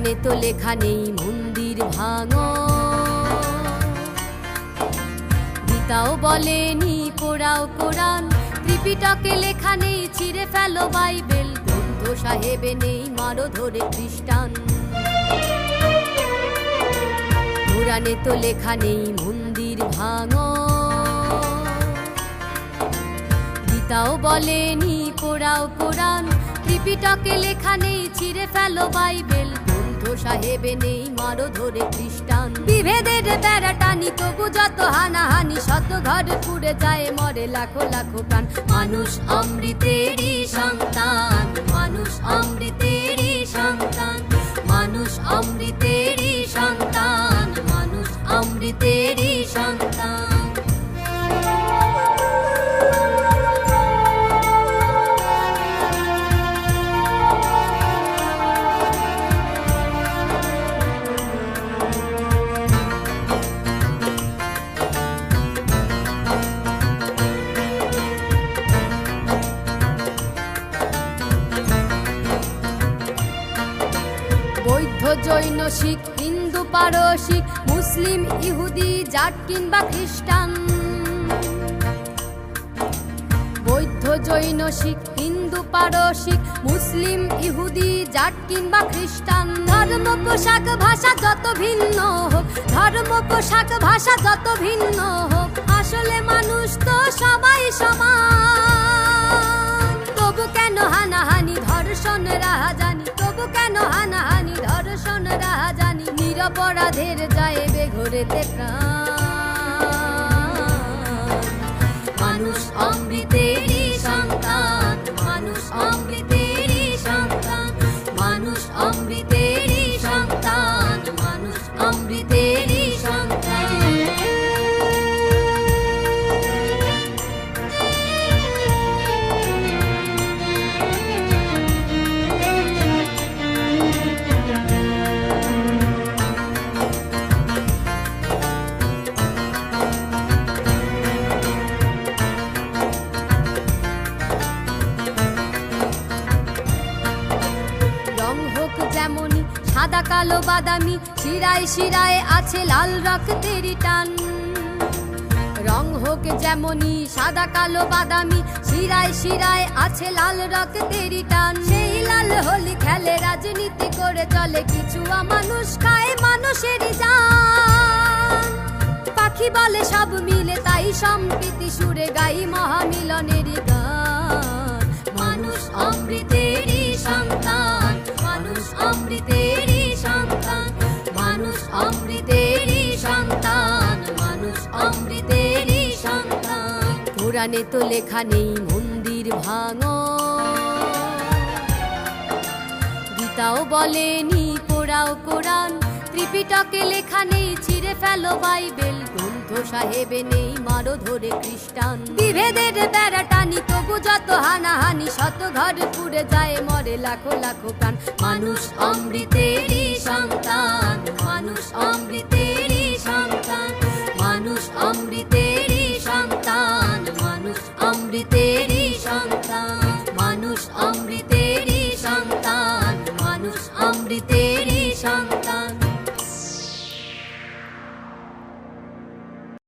কোরআনে তো লেখা নেই মন্দির ভাঙ গীতাও বলেনি, পোড়াও কোরআন। ত্রিপিটকে লেখা নেই, ছিঁড়ে ফেলো বাইবেল। গ্রন্থ সাহেবে নেই, মারো ধরে খ্রিস্টান। কোরআনে তো লেখা নেই, মন্দির ভাঙ গীতাও বলেনি, পোড়াও কোরআন। ত্রিপিটকে লেখা নেই, ছিঁড়ে ফেলো বাইবেল। নেই মারো ধরে বিভেদের হানাহানি ঘরে পুড়ে যায়, মরে লাখো লাখো মানুষ অমৃতেরই সন্তান, মানুষ অমৃতেরই সন্তান। বৌদ্ধ জৈন শিখ, হিন্দু পারসিক, মুসলিম, ইহুদি, জাট কিংবা খ্রিস্টান। বৌদ্ধ জৈন শিখ, হিন্দু পারসিক, মুসলিম, ইহুদি, জাট কিংবা খ্রিস্টান। ধর্ম, পোশাক, ভাষা যত ভিন্ন হোক, ধর্ম, পোশাক, ভাষা যত ভিন্ন হোক, আসলে মানুষ তো সবাই সমান। তবু কেন হানাহানি ধর্ষণ ধর্ষণ জানি নিরপরাধের যায় বেঘরেতে মানুষ অমৃতেরই সন্তান মানুষ অমৃতেরই সন্তান মানুষ অমৃতেরই যেমনই সাদা কালো বাদামি শিরায় শিরায় আছে লাল রক্তেরই টান। রং হোক যেমনই সাদা কালো বাদামি শিরায় শিরায় আছে লাল রক্তেরই টান। সেই লাল হোলি খেলে রাজনীতি করে চলে, কিছু মানুষ খায় মানুষেরই জান। পাখি বলে সব মিলে, তাই সম্প্রীতি সুরে গাই মহামিলনেরই গান। মানুষ অমৃতেরই সন্তান। অমৃতেরই সন্তান কোরআনে তো লেখা নেই মন্দির ভাঙ গীতাও বলেনি পোড়াও কোরআন ত্রিপিটকে লেখা নেই, ছিঁড়ে ফেলো বাইবেল। গ্রন্থ সাহেবে নেই, মারো ধরে খ্রিস্টান। বিভেদের বেড়া টানি, তবু যত হানাহানি শত ঘর পুড়ে যায়, মরে লাখো লাখো প্রাণ। মানুষ অমৃতেরই সন্তান, মানুষ অমৃতের মানুষ অমৃতেরই সন্তান মানুষ অমৃতের